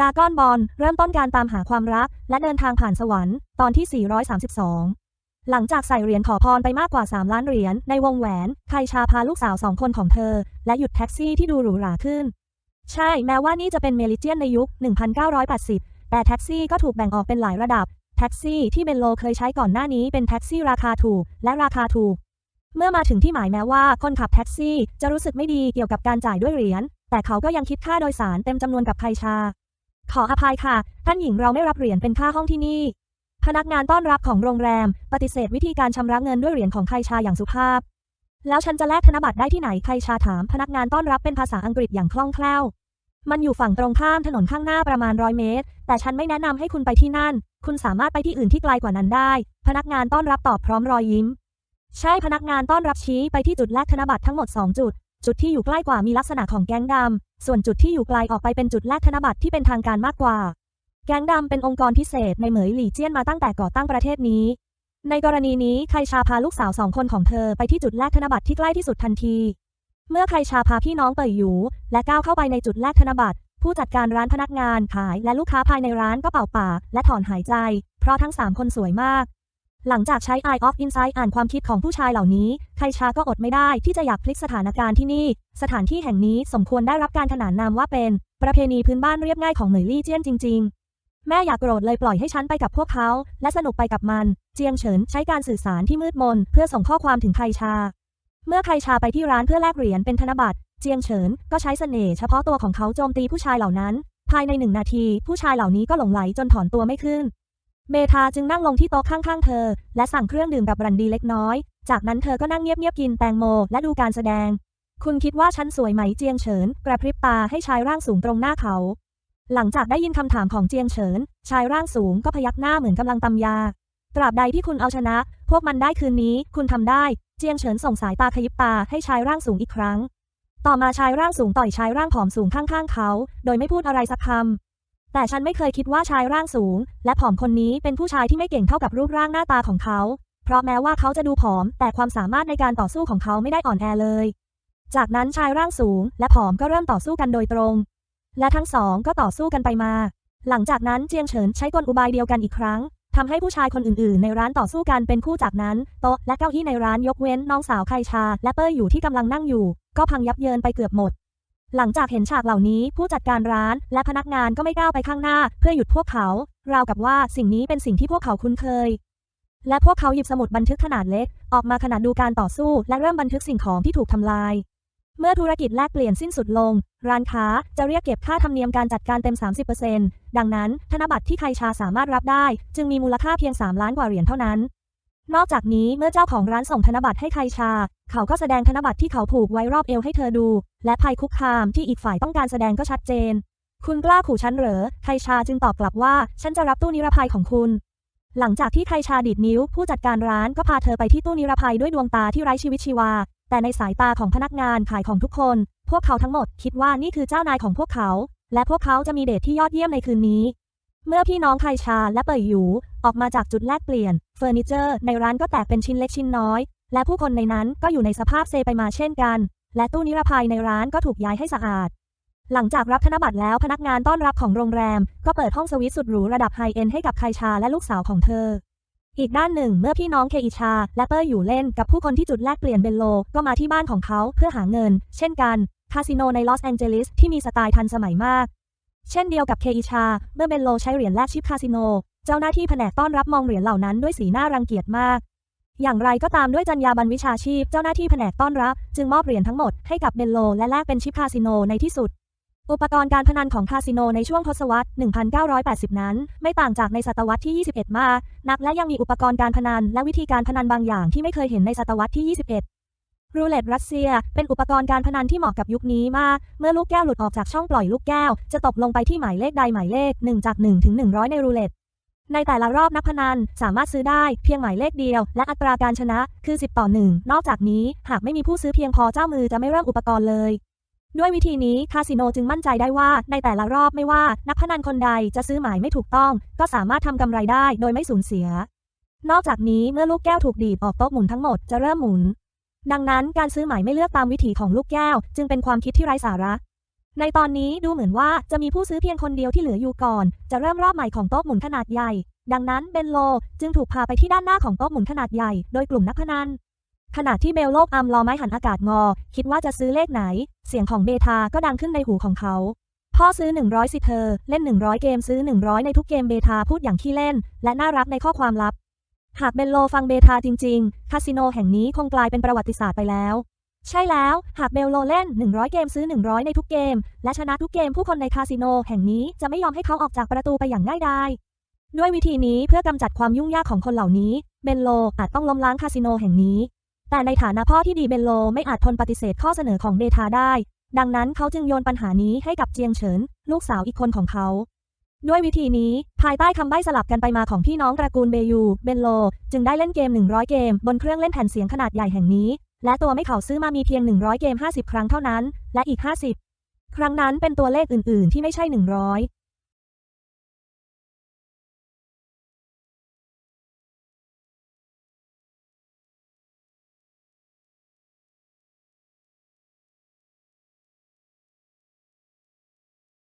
ดากอนบอลเริ่มต้นการตามหาความรัก และเดินทางผ่านสวรรค์ ตอนที่ 432 หลังจากใส่เหรียญขอพรไปมากกว่า 3 ล้านเหรียญในวงแหวน ไคชาพาลูกสาวสองคนของเธอ และหยุดแท็กซี่ที่ดูหรูหราขึ้น ใช่ แม้ว่านี่จะเป็นเมลิเจียนในยุค 1980 แต่แท็กซี่ก็ถูกแบ่งออกเป็นหลายระดับ แท็กซี่ที่เบนโลเคยใช้ก่อนหน้านี้เป็นแท็กซี่ราคาถูก และราคาถูก เมื่อมาถึงที่หมายแม้ว่าคนขับแท็กซี่จะรู้สึกไม่ดีเกี่ยวกับการจ่ายด้วยเหรียญ แต่เขาก็ยังคิดค่าโดยสารเต็มจำนวนกับไคชา ขออภัยค่ะ ท่านหญิงเราไม่รับเหรียญเป็นค่าห้องที่นี่ พนักงานต้อนรับของโรงแรม ปฏิเสธวิธีการชำระเงินด้วยเหรียญของไคชาอย่างสุภาพ แล้วฉันจะแลกธนบัตรได้ที่ไหนไคชาถาม พนักงานต้อนรับเป็นภาษาอังกฤษอย่างคล่องแคล่ว มันอยู่ฝั่งตรงข้ามถนนข้างหน้าประมาณร้อยเมตร แต่ฉันไม่แนะนำให้คุณไปที่นั่น คุณสามารถไปที่อื่นที่ไกลกว่านั้นได้ พนักงานต้อนรับตอบพร้อมรอยยิ้ม ใช่พนักงานต้อนรับชี้ไปที่จุดแลกธนบัตรทั้งหมด 2 จุด จุดที่อยู่ใกล้กว่ามีลักษณะของแก๊งดำ ส่วนจุดที่อยู่ไกลออกไปเป็นจุดแลกธนบัตรที่เป็นทางการมากกว่า แก๊งดำเป็นองค์กรพิเศษในเหมยหลี่เจี้ยนมาตั้งแต่ก่อตั้งประเทศนี้ ในกรณีนี้ไคชาพาลูกสาวสองคนของเธอไปที่จุดแลกธนบัตรที่ใกล้ที่สุดทันที เมื่อไคชาพาพี่น้องเป่ยหยูและก้าวเข้าไปในจุดแลกธนบัตรผู้จัดการร้านพนักงานขายและลูกค้าภายในร้านก็เป่าปากและถอนหายใจ เพราะทั้งสามคนสวยมาก หลังจากใช้ Eye of Insight อ่านความคิดของผู้ชายเหล่านี้ ไคชาก็อดไม่ได้ที่จะอยากพลิกสถานการณ์ที่นี่ สถานที่แห่งนี้สมควรได้รับการขนานนามว่าเป็น ประเพณีพื้นบ้านเรียบง่ายของเหมยลี่เจี้ยนจริง ๆแม่อยากโกรธเลยปล่อยให้ฉันไปกับพวกเขา และสนุกไปกับมัน เจียงเฉินใช้การสื่อสารที่มืดมน เพื่อส่งข้อความถึงไคชา เมื่อไคชาไปที่ร้านเพื่อแลกเหรียญเป็นธนบัตร เจียงเฉินก็ใช้เสน่ห์เฉพาะตัวของเขาโจมตีผู้ชายเหล่านั้น ภายในหนึ่งนาที ผู้ชายเหล่านี้ก็หลงไหลจนถอนตัวไม่ขึ้น เมธาจึงนั่งลงที่โต๊ะข้างๆ เธอ และสั่งเครื่องดื่มกับบรันดีเล็กน้อย จากนั้นเธอก็นั่งเงียบๆกินแตงโม และดูการแสดง คุณคิดว่าฉันสวยไหมเจียงเฉิน กระพริบตาให้ชายร่างสูงตรงหน้าเขา หลังจากได้ยินคำถามของเจียงเฉิน ชายร่างสูงก็พยักหน้าเหมือนกำลังตำยา ตราบใดที่คุณเอาชนะ พวกมันได้คืนนี้ คุณทำได้ เจียงเฉินส่งสายตาขยิบตาให้ชายร่างสูงอีกครั้ง ต่อมาชายร่างสูงต่อยชายร่างผอมสูงข้างๆเขา โดยไม่พูดอะไรสักคำ แต่ฉันไม่เคยคิดว่าชายร่างสูง และผอมคนนี้เป็นผู้ชายที่ไม่เก่งเท่ากับรูปร่างหน้าตาของเขา เพราะแม้ว่าเขาจะดูผอม แต่ความสามารถในการต่อสู้ของเขาไม่ได้อ่อนแอเลย จากนั้นชายร่างสูง และผอมก็เริ่มต่อสู้กันโดยตรง และทั้งสองก็ต่อสู้กันไปมา หลังจากนั้นเจียงเฉินใช้กลอุบายเดียวกันอีกครั้งทำให้ผู้ชายคนอื่นๆ ในร้านต่อสู้กันเป็นคู่จากนั้นโต๊ะและเก้าอี้ในร้านยกเว้นน้องสาวไคชา และเป้ยอยู่ที่กำลังนั่งอยู่ ก็พังยับเยินไปเกือบหมด หลังจากเห็นฉากเหล่านี้ผู้จัดการร้าน และพนักงานก็ไม่ก้าวไปข้างหน้า เพื่อหยุดพวกเขา ราวกับว่าสิ่งนี้เป็นสิ่งที่พวกเขาคุ้นเคย และพวกเขาหยิบสมุดบันทึกขนาดเล็ก ออกมาขณะดูการต่อสู้ และเริ่มบันทึกสิ่งของที่ถูกทำลาย เมื่อธุรกิจแลกเปลี่ยนสิ้นสุดลง ร้านค้าจะเรียกเก็บค่าธรรมเนียมการจัดการเต็ม 30%ดังนั้น ธนบัตรที่ใครชาสามารถรับได้ จึงมีมูลค่าเพียง 3 ล้านกว่าเหรียญเท่านั้นนอกจากนี้เมื่อเจ้าของร้านส่งธนบัตรให้ใครชา เขาก็แสดงธนบัตรที่เขาผูกไว้รอบเอวให้เธอดู และภัยคุกคามที่อีกฝ่ายต้องการแสดงก็ชัดเจน คุณกล้าขู่ฉันเหรอไคชาจึงตอบกลับว่า ฉันจะรับตู้นิรภัยของคุณ หลังจากที่ไคชาดีดนิ้ว ผู้จัดการร้านก็พาเธอไปที่ตู้นิรภัยด้วยดวงตาที่ไร้ชีวิตชีวา แต่ในสายตาของพนักงานขายของทุกคน พวกเขาทั้งหมดคิดว่านี่คือเจ้านายของพวกเขา และพวกเขาจะมีเดทที่ยอดเยี่ยมในคืนนี้เมื่อพี่น้องไคชาและเป่ยหยู ออกมาจากจุดแลกเปลี่ยน เฟอร์นิเจอร์ในร้านก็แตกเป็นชิ้นเล็กชิ้นน้อย และผู้คนในนั้นก็อยู่ในสภาพเซไปมาเช่นกัน และตู้นิรภัยในร้านก็ถูกย้ายให้สะอาด หลังจากรับธนบัตรแล้วพนักงานต้อนรับของโรงแรม ก็เปิดห้องสวีทสุดหรูระดับไฮเอ็นให้กับไคชาและลูกสาวของเธอ อีกด้านหนึ่งเมื่อพี่น้องเคอิชา และเปอร์อยู่เล่นกับผู้คนที่จุดแลกเปลี่ยนเบนโลก็มาที่บ้านของเขาเพื่อหาเงิน เช่นกัน คาสิโนในลอสแองเจลิสที่มีสไตล์ทันสมัยมาก เช่นเดียวกับเคอิชา เมื่อเบนโลใช้เหรียญแลกชิปคาสิโน เจ้าหน้าที่แผนกต้อนรับมองเหรียญเหล่านั้นด้วยสีหน้ารังเกียจมาก อย่างไรก็ตามด้วยจรรยาบรรณวิชาชีพเจ้าหน้าที่แผนกต้อนรับ จึงมอบเหรียญทั้งหมดให้กับเบนโล และแลกเป็นชิปคาสิโนในที่สุด อุปกรณ์การพนันของคาสิโนในช่วงทศวรรษ 1980 นั้น ไม่ต่างจากในศตวรรษที่ 21 มาก นักและยังมีอุปกรณ์การพนันและวิธีการพนันบางอย่างที่ไม่เคยเห็นในศตวรรษที่ 21 รูเล็ตรัสเซีย เป็นอุปกรณ์การพนันที่เหมาะกับยุคนี้มาก เมื่อลูกแก้วหลุดออกจากช่องปล่อยลูกแก้ว จะตกลงไปที่หมายเลขใดหมายเลข1จาก1ถึง100 ในรูเล็ต ในแต่ละรอบนักพนันสามารถซื้อได้เพียงหมายเลขเดียว และอัตราการชนะคือ 10 ต่อ 1 นอกจากนี้ หากไม่มีผู้ซื้อเพียงพอเจ้ามือจะไม่เริ่มอุปกรณ์เลย ด้วยวิธีนี้คาสิโนจึงมั่นใจได้ว่า ในแต่ละรอบไม่ว่านักพนันคนใดจะซื้อหมายไม่ถูกต้อง ก็สามารถทำกำไรได้โดยไม่สูญเสีย นอกจากนี้เมื่อลูกแก้วถูกดีดออกโต๊ะหมุนทั้งหมดจะเริ่มหมุน ดังนั้นการซื้อหมายไม่เลือกตามวิถีของลูกแก้ว จึงเป็นความคิดที่ไร้สาระ ในตอนนี้ดูเหมือนว่าจะมีผู้ซื้อเพียงคนเดียวที่เหลืออยู่ก่อน จะเริ่มรอบใหม่ของโต๊ะหมุนขนาดใหญ่ ดังนั้นเบนโลจึงถูกพาไปที่ด้านหน้าของโต๊ะหมุนขนาดใหญ่โดยกลุ่มนักพนันขณะที่เบลโลกอัมรอไม้หันอากาศงอ คิดว่าจะซื้อเลขไหน เสียงของเบทาก็ดังขึ้นในหูของเขา พ่อซื้อ 100 สิเธอ เล่น 100 เกมซื้อ 100 ในทุกเกมเบทาพูดอย่างขี้เล่น และน่ารักในข้อความลับ หากเบนโลฟังเบทาจริง ๆ คาสิโนแห่งนี้คงกลายเป็นประวัติศาสตร์ไปแล้ว ใช่แล้ว หากเบลโลเล่น 100 เกมซื้อ 100 ในทุกเกม และชนะทุกเกมผู้คนในคาสิโนแห่งนี้จะไม่ยอมให้เขาออกจากประตูไปอย่างง่ายดาย ด้วยวิธีนี้เพื่อกำจัดความยุ่งยากของคนเหล่านี้ เบนโลอาจต้องล้มล้างคาสิโนแห่งนี้ แต่ในฐานะพ่อที่ดีเบนโลไม่อาจทนปฏิเสธข้อเสนอของเบทาได้ ดังนั้นเขาจึงโยนปัญหานี้ให้กับเจียงเฉิน ลูกสาวอีกคนของเขาด้วยวิธีนี้ ภายใต้คำใบ้สลับกันไปมาของพี่น้องตระกูลเบยู เบนโล จึงได้เล่นเกม 100 เกม บนเครื่องเล่นแผ่นเสียงขนาดใหญ่แห่งนี้ และตัวไม่เขาซื้อมามีเพียง 100 เกม 50 ครั้งเท่านั้น และอีก 50 ครั้งนั้นเป็นตัวเลขอื่น ๆ ที่ไม่ใช่ 100